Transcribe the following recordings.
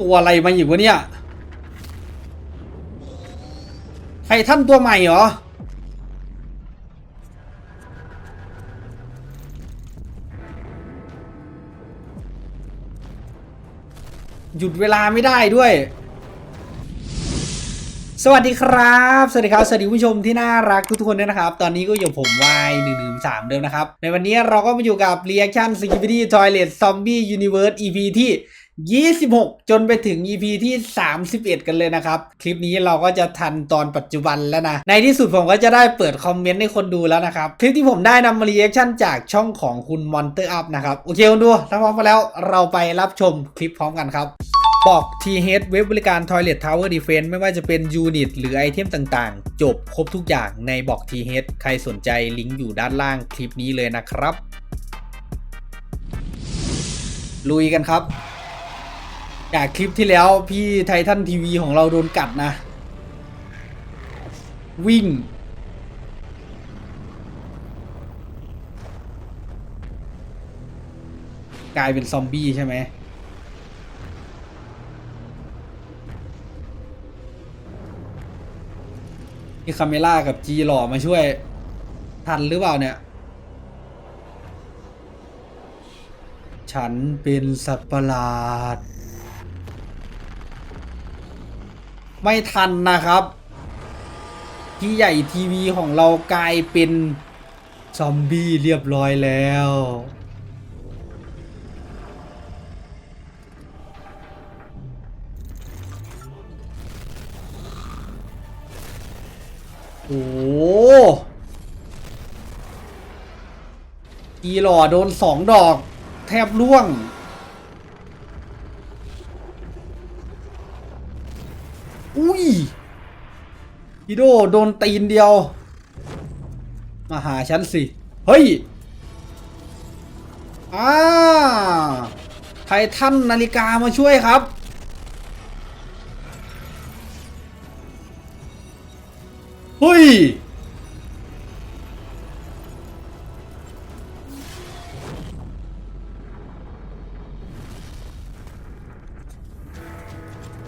ตัวอะไรมาอยู่วะเนี่ย ไททันตัวใหม่เหรอ หยุดเวลาไม่ได้ด้วย สวัสดีครับ สวัสดีครับ สวัสดีผู้ชมที่น่ารักทุกๆคนด้วยนะครับ ตอนนี้ก็อยู่ผมวายหนึ่งหนึ่งสามเดิมนะครับ ในวันนี้เราก็มาอยู่กับ Reaction Security Toilet Zombie Universe EP ที่ 26 จนไปถึง EP ที่ 31 กันเลยนะครับ คลิปนี้เราก็จะทันตอนปัจจุบันแล้วนะ ในที่สุดผมก็จะได้เปิดคอมเมนต์ให้คนดูแล้วนะครับ คลิปที่ผมได้นำมา Reaction จากช่องของคุณ Monster Up นะครับ โอเคคนดูถ้าพร้อมแล้วเราไปรับชมคลิปพร้อมกันครับบอก t h เว็บบริการ Toilet Tower Defense ไม่ว่าจะเป็นยูนิตหรือไอเทมต่างๆ จบครบทุกอย่างในบอก t h ใครสนใจลิงก์อยู่ด้านล่างคลิปนี้เลยนะครับ ลุยกันครับ จากคลิปที่แล้วพี่ไททันทีวีของเราโดนกัดนะ วิ่ง กลายเป็นซอมบี้ใช่ไหมมีคาเมล่ากับจีหล่อมาช่วย ทันหรือเปล่าเนี่ย ฉันเป็นสัตว์ประหลาด ไม่ทันนะครับ พี่ใหญ่ทีวีของเรากลายเป็นซอมบี้เรียบร้อยแล้ว โอ้อีหล่อโดนสองดอก แทบล่วง อุ้ยีโดโดนตีนเดียว มาหาฉันสิ เฮ้ยอ่าไททันนาฬิกามาช่วยครับ เฮ้ย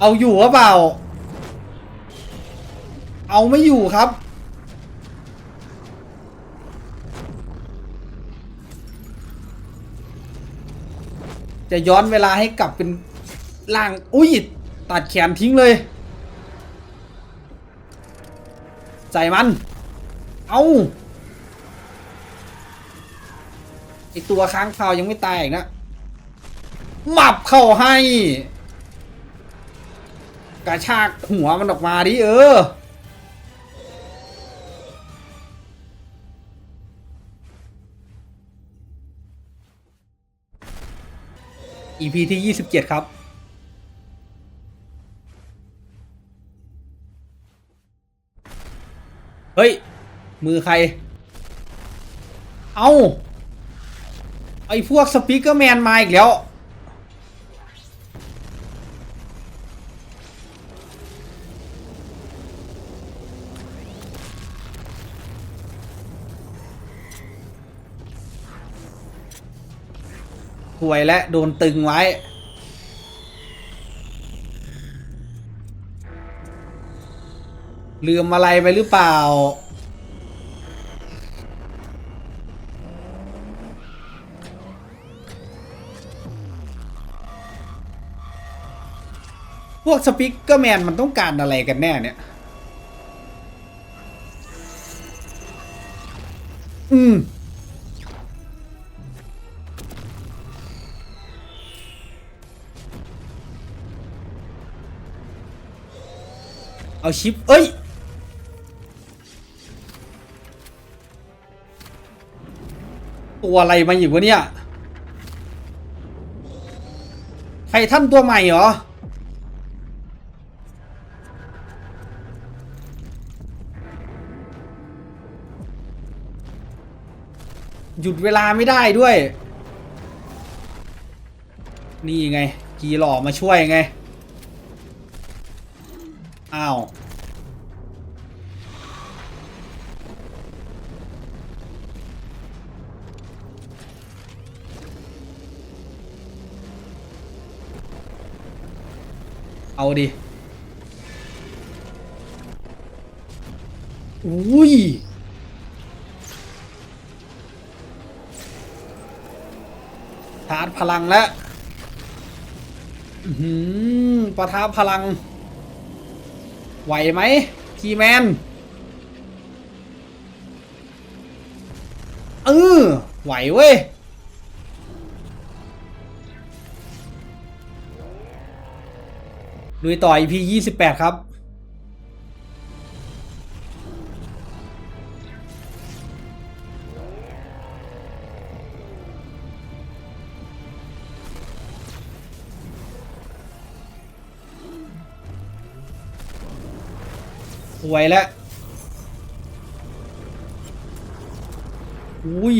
เอาอยู่หรือเปล่า เอาไม่อยู่ครับ จะย้อนเวลาให้กลับเป็นล่าง อุ้ย ตัดแขนทิ้งเลยใส่มัน เอาไอตัวค้างคาวยังไม่ตายอีกนะหมับเข้าให้ กระชากหัวมันออกมาดิเออ EP ที่ 27 ครับ เฮ้ย มือใคร เอาไอ้พวกสปีกเกอร์แมนมาอีกแล้ว ห่วยและโดนตึงไว้ ลืมอะไรไปหรือเปล่า พวกสปิกเกอร์แมนมันต้องการอะไรกันแน่เนี่ย อืม เอาชิป เอ้ย ตัวอะไรมาอยู่วะเนี่ย ไททันตัวใหม่เหรอ หยุดเวลาไม่ได้ด้วย นี่ไง กีหล่อมาช่วยไง อ้าว เอาดิ อุ้ยชาร์จพลังแล้ว อื้อหือปะทะพลัง ไหวไหมคีแมนเออไหวเว้ยลุยต่อ EP 28 ครับ สวยแล้วอุ้ย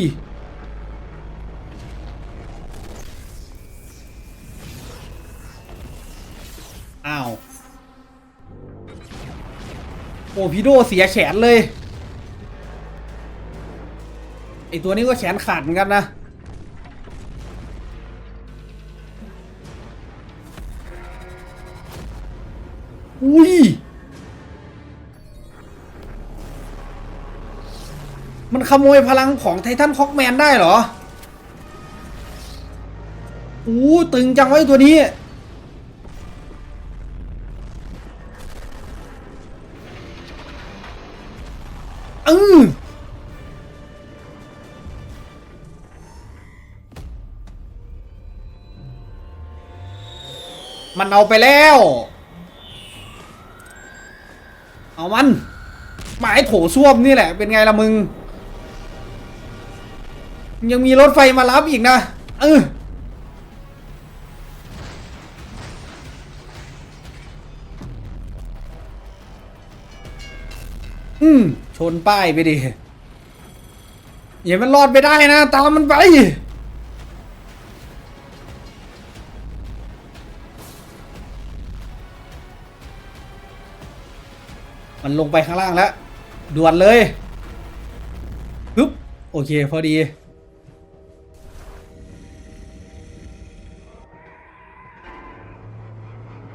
อ้าว โอ้พีโดเสียแขนเลย ไอตัวนี้ก็แขนขาดเหมือนกันนะ อุ้ย มันขโมยพลังของไททันคอกแมนได้เหรออู้ตึงจังไว้ตัวนี้ อือมันเอาไปแล้ว เอามันหมายโถส้วมนี่แหละ เป็นไงล่ะมึง ยังมีรถไฟมารับอีกนะ เอออืมชนป้ายไปดิอย่ามันรอดไปได้นะ ตามมันไป มันลงไปข้างล่างแล้ว ด่วนเลยฮึบโอเค พอดี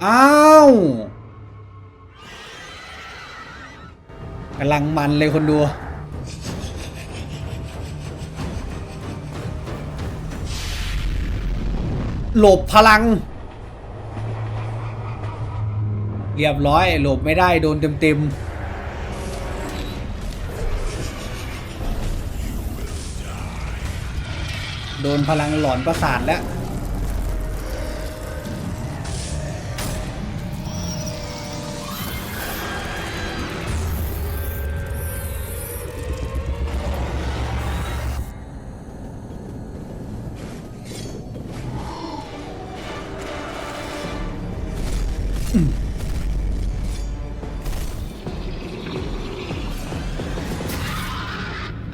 อ้าวกำลังมันเลยคนดู หลบพลัง เรียบร้อย หลบไม่ได้โดนเต็มๆโดนพลังหลอนประสาทแล้ว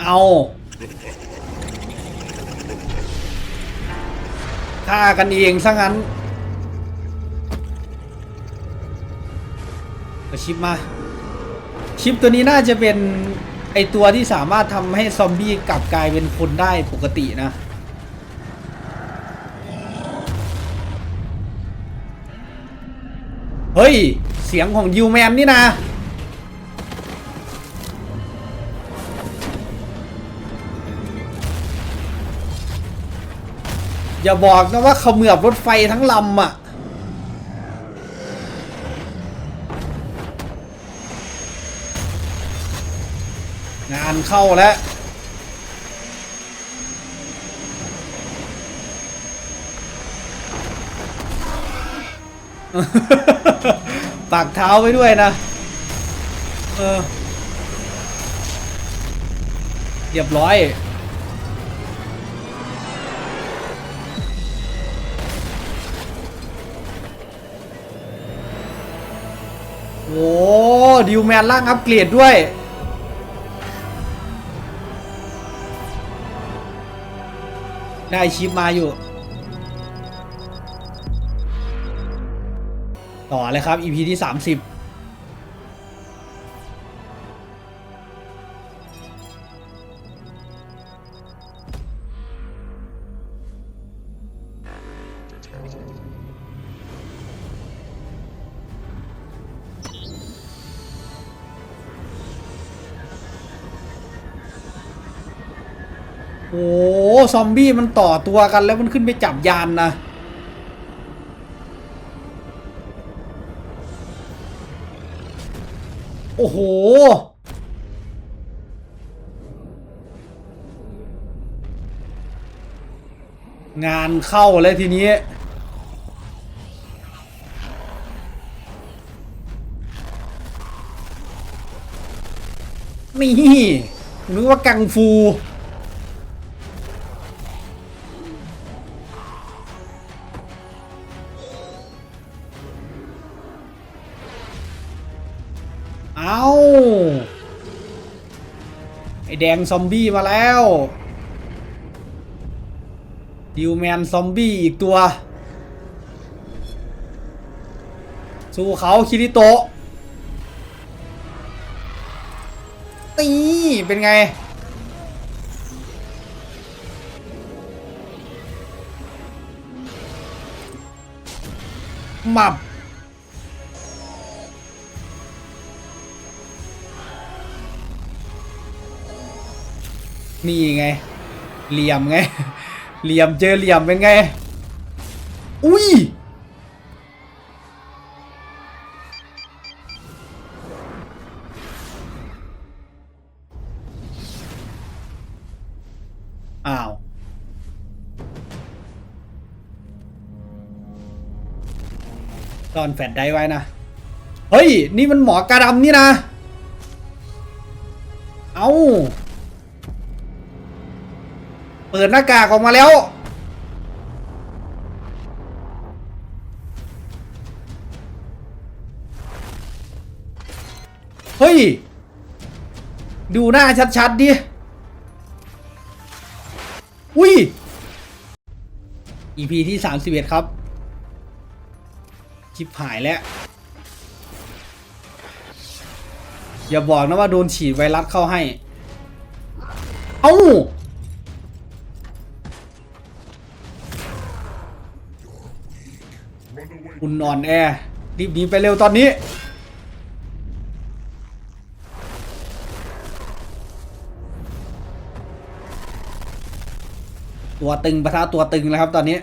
เอา ฆ่ากันเองซะงั้นเอาชิปมา ชิปตัวนี้น่าจะเป็นไอตัวที่สามารถทำให้ซอมบี้กลับกลายเป็นคนได้ปกตินะเฮ้ย เสียงของยูแมนนี่นะ อย่าบอกนะว่าเขาเหมือบรถไฟทั้งลำอะ งานเข้าแล้วปากเท้าไว้ด้วยนะ เออเรียบร้อย โอ้ดิวแมนล่างอัปเกรดด้วย ได้ชิปมาอยู่ ต่อเลยครับ EP ที่ 30 ซอมบี้มันต่อตัวกันแล้วมันขึ้นไปจับยานนะโอ้โห งานเข้าเลยทีนี้ นี่นึกว่ากังฟู เอาไอแดงซอมบี้มาแล้วดิวแมนซอมบี้อีกตัว สู้เขาคิริโตะนี่เป็นไง มับ นี่ไง เหลี่ยมไง เหลี่ยมเจอเหลี่ยมเป็นไง อุ้ย อ้าว ตอนแฟดได้ไว้นะ เฮ้ย นี่มันหมอกระดำนี่นะ เอาเปิดหน้ากากออกมาแล้ว เฮ้ย ดูหน้าชัดๆดิ อุ้ย EP ที่ 31 ครับชิบหายแล้ว อย่าบอกนะว่าโดนฉีดไวรัสเข้าให้ เอ้า คุณนอนแอร์รีบหนีไปเร็วตอนนี้ ตัวตึงประทะตัวตึงแล้วครับตอนนี้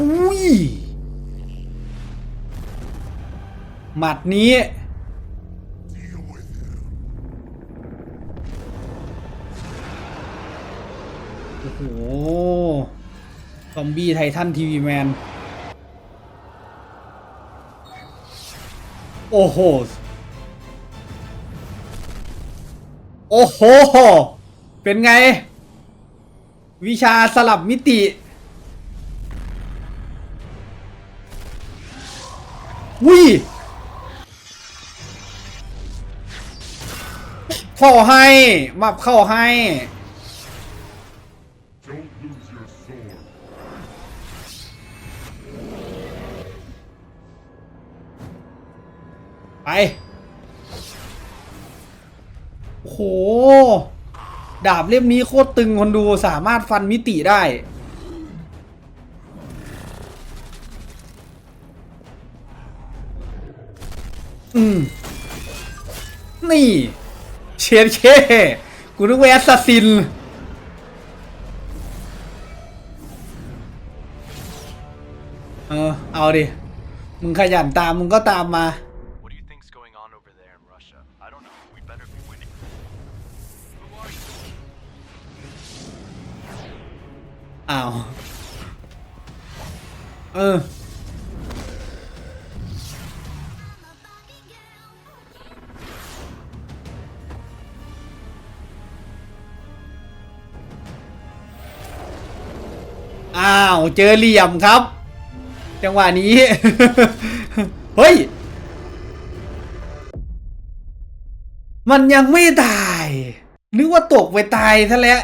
อุ้ยหมัดนี้ อมบี้ไททันทีวีแมน โอ้โห โอ้โห เป็นไง วิชาสลับมิติ วิเข้าให้ มับเข้าให้ ไป โห ดาบเล่มนี้โคตรตึงคนดูสามารถฟันมิติได้ อืม นี่ เชียนเคกูนึกว่าแอสซัสซินเออเอาดิ มึงขยันตาม มึงก็ตามมา อ้าว เออ อ้าว เจอเหลี่ยมครับ จังหวะนี้ เฮ้ย มันยังไม่ตาย นึกว่าตกไปตายซะแล้ว